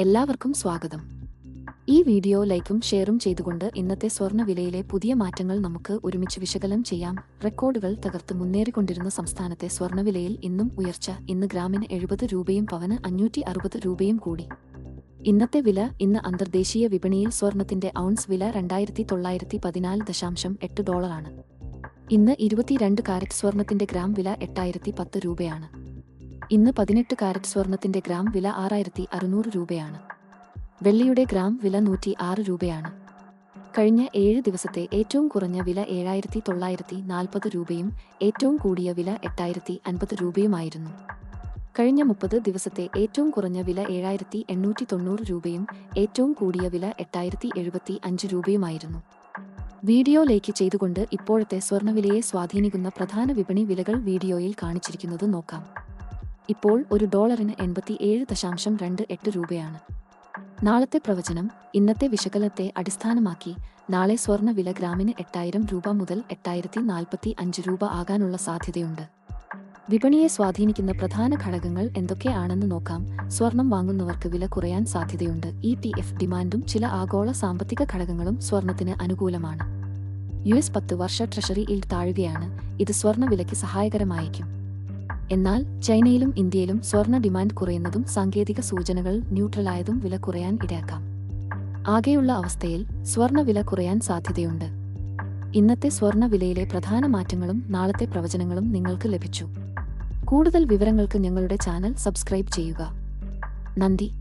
എല്ലാവർക്കും സ്വാഗതം. ഈ വീഡിയോ ലൈക്കും ഷെയറും ചെയ്തുകൊണ്ട് ഇന്നത്തെ സ്വർണ വിലയിലെ പുതിയ മാറ്റങ്ങൾ നമുക്ക് ഒരുമിച്ച് വിശകലനം ചെയ്യാം. റെക്കോർഡുകൾ തകർത്ത് മുന്നേറിക്കൊണ്ടിരുന്ന സംസ്ഥാനത്തെ സ്വർണവിലയിൽ ഇന്നും ഉയർച്ച. ഇന്ന് ഗ്രാമിന് എഴുപത് രൂപയും പവന് അഞ്ഞൂറ്റി അറുപത് രൂപയും കൂടി. ഇന്നത്തെ വില ഇന്ന് അന്തർദേശീയ വിപണിയിൽ സ്വർണത്തിന്റെ ഔൺസ് വില രണ്ടായിരത്തി തൊള്ളായിരത്തി പതിനാല് ദശാംശം എട്ട് ഡോളറാണ്. ഇന്ന് ഇരുപത്തിരണ്ട് കാരറ്റ് സ്വർണത്തിന്റെ ഗ്രാം വില എട്ടായിരത്തി പത്ത് രൂപയാണ്. ഇന്ന് പതിനെട്ട് കാരറ്റ് സ്വർണത്തിന്റെ ഗ്രാം വില ആറായിരത്തി അറുന്നൂറ് രൂപയാണ്. വെള്ളിയുടെ ഗ്രാം വില നൂറ്റി ആറ് രൂപയാണ്. കഴിഞ്ഞ ഏഴ് ദിവസത്തെ ഏറ്റവും കുറഞ്ഞ വില ഏഴായിരത്തി തൊള്ളായിരത്തി നാൽപ്പത് രൂപയും ഏറ്റവും കൂടിയ വില എട്ടായിരത്തി അൻപത് രൂപയുമായിരുന്നു. കഴിഞ്ഞ മുപ്പത് ദിവസത്തെ ഏറ്റവും കുറഞ്ഞ വില ഏഴായിരത്തി എണ്ണൂറ്റി തൊണ്ണൂറ് രൂപയും ഏറ്റവും കൂടിയ വില എട്ടായിരത്തി എഴുപത്തി അഞ്ച് രൂപയുമായിരുന്നു. വീഡിയോയിലേക്ക് ലൈക്ക് ചെയ്തുകൊണ്ട് ഇപ്പോഴത്തെ സ്വർണവിലയെ സ്വാധീനിക്കുന്ന പ്രധാന വിപണി വിലകൾ വീഡിയോയിൽ കാണിച്ചിരിക്കുന്നത് നോക്കാം. ഇപ്പോൾ ഒരു ഡോളറിന് എൺപത്തി ഏഴ് ദശാംശം രണ്ട് എട്ട് രൂപയാണ്. നാളത്തെ പ്രവചനം ഇന്നത്തെ വിശകലത്തെ അടിസ്ഥാനമാക്കി നാളെ സ്വർണ വില ഗ്രാമിന് എട്ടായിരം രൂപ മുതൽ എട്ടായിരത്തി നാൽപ്പത്തി അഞ്ച് രൂപ ആകാനുള്ള സാധ്യതയുണ്ട്. വിപണിയെ സ്വാധീനിക്കുന്ന പ്രധാന ഘടകങ്ങൾ എന്തൊക്കെയാണെന്ന് നോക്കാം. സ്വർണം വാങ്ങുന്നവർക്ക് വില കുറയാൻ സാധ്യതയുണ്ട്. ഇ ടി എഫ് ഡിമാൻഡും ചില ആഗോള സാമ്പത്തിക ഘടകങ്ങളും സ്വർണത്തിന് അനുകൂലമാണ്. യു എസ് പത്ത് വർഷ ട്രഷറി ഇൽ താഴുകയാണ്. ഇത് സ്വർണ വിലയ്ക്ക് സഹായകരമായേക്കും. എന്നാൽ ചൈനയിലും ഇന്ത്യയിലും സ്വർണ ഡിമാൻഡ് കുറയുന്നതും സാങ്കേതിക സൂചനകൾ ന്യൂട്രലായതും വില കുറയാൻ ഇടയാക്കാം. ആകെയുള്ള അവസ്ഥയിൽ സ്വർണ വില കുറയാൻ സാധ്യതയുണ്ട്. ഇന്നത്തെ സ്വർണ വിലയിലെ പ്രധാന മാറ്റങ്ങളും നാളത്തെ പ്രവചനങ്ങളും നിങ്ങൾക്ക് ലഭിച്ചു. കൂടുതൽ വിവരങ്ങൾക്ക് ഞങ്ങളുടെ ചാനൽ സബ്സ്ക്രൈബ് ചെയ്യുക. നന്ദി.